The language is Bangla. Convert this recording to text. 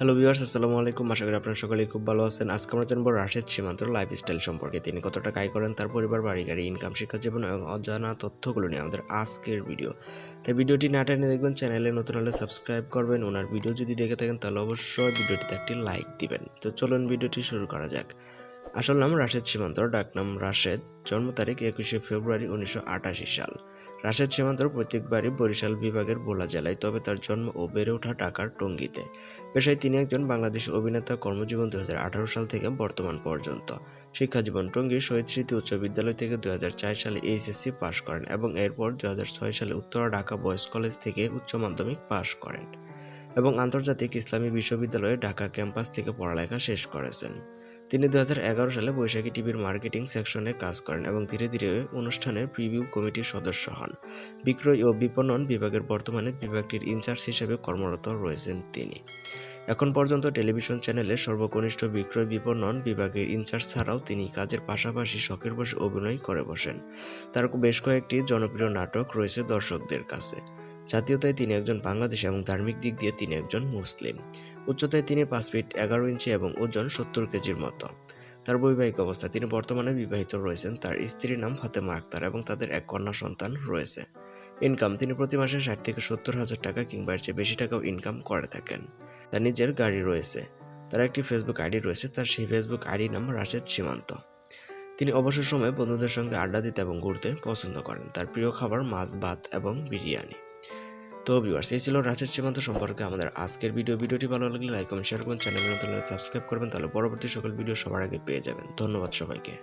হ্যালো ভিউয়ার্স আসসালামু আলাইকুম। আশা করি আপনারা সকলেই খুব ভালো আছেন। আজকে আমরা জানব রাশেদ সীমান্তর লাইফস্টাইল সম্পর্কে। তিনি কত টাকা আয় করেন, তার পরিবার, বাড়ি, গাড়ি ইনকাম শিক্ষা জীবন এবং অজানা তথ্যগুলো নিয়ে আমাদের আজকের ভিডিও তাই ভিডিওটি না টেনে দেখবেন চ্যানেলে নতুন হলে সাবস্ক্রাইব করবেন। ওনার ভিডিও যদি দেখে থাকেন, তাহলে অবশ্যই ভিডিওটিতে একটি লাইক দিবেন। তো চলুন ভিডিওটি শুরু করা যাক। আসল নাম রাশেদ সীমান্তর ডাকনাম রাশেদ। জন্ম তারিখ একুশে ফেব্রুয়ারি উনিশশো আটাশি সাল। রাশেদ সীমান্তর প্রত্যেকবারই বরিশাল বিভাগের ভোলা জেলায়, তবে তার জন্ম ও বেড়ে ওঠা ঢাকার টঙ্গীতে। পেশায় তিনি একজন বাংলাদেশ অভিনেতা, কর্মজীবন দুই হাজার আঠারো সাল থেকে বর্তমান পর্যন্ত। শিক্ষাজীবন টঙ্গী, শহীদ স্মৃতি উচ্চ বিদ্যালয় থেকে দুই হাজার চার সালে এইচএসসি পাশ করেন এবং এরপর দু হাজার ছয় সালে উত্তরা ঢাকা বয়েজ কলেজ থেকে উচ্চ মাধ্যমিক পাশ করেন এবং আন্তর্জাতিক ইসলামী বিশ্ববিদ্যালয়ে ঢাকা ক্যাম্পাস থেকে পড়ালেখা শেষ করেছেন। তিনি দু হাজার এগারো সালে বৈশাখী টিভির মার্কেটিং সেকশনে কাজ করেন এবং ধীরে ধীরে অনুষ্ঠানের প্রিভিউ কমিটির সদস্য হন। বিক্রয় ও বিপণন বিভাগের বর্তমানে বিভাগটির ইনচার্জ হিসেবে কর্মরত রয়েছেন তিনি। এখন পর্যন্ত টেলিভিশন চ্যানেলে সর্বকনিষ্ঠ বিক্রয় বিপণন বিভাগের ইনচার্জ ছাড়াও তিনি কাজের পাশাপাশি শখের বসে অভিনয় করে বসেন। তার বেশ কয়েকটি জনপ্রিয় নাটক রয়েছে দর্শকদের কাছে। জাতীয়তায় তিনি একজন বাংলাদেশী এবং ধার্মিক দিক দিয়ে তিনি একজন মুসলিম। উচ্চতায় তিনি পাঁচ ফিট এগারো ইঞ্চি এবং ওজন সত্তর কেজির মতো। তার বৈবাহিক অবস্থা তিনি বর্তমানে বিবাহিত রয়েছেন। তার স্ত্রীর নাম ফাতেমা আক্তার এবং তাদের এক কন্যা সন্তান রয়েছে। ইনকাম, তিনি প্রতি মাসে ষাট থেকে সত্তর হাজার টাকা কিংবা এর চেয়ে বেশি টাকাও ইনকাম করে থাকেন। তার নিজের গাড়ি রয়েছে। তার একটি ফেসবুক আইডি রয়েছে। তার সেই ফেসবুক আইডি নাম রাশেদ সীমান্ত। তিনি অবসর সময়ে বন্ধুদের সঙ্গে আড্ডা দিতে এবং ঘুরতে পছন্দ করেন। তার প্রিয় খাবার মাছ, ভাত এবং বিরিয়ানি। তো ভিউয়ার্স এই ছিল রাশেদ সীমান্ত সম্পর্কে আমাদের আজকের ভিডিও ভিডিওটি ভালো লাগলে লাইক কমেন্ট শেয়ার করুন। চ্যানেল নতুন সাবস্ক্রাইব করবেন, তাহলে পরবর্তী সকল ভিডিও সবার আগে পেয়ে যাবেন। ধন্যবাদ সবাইকে।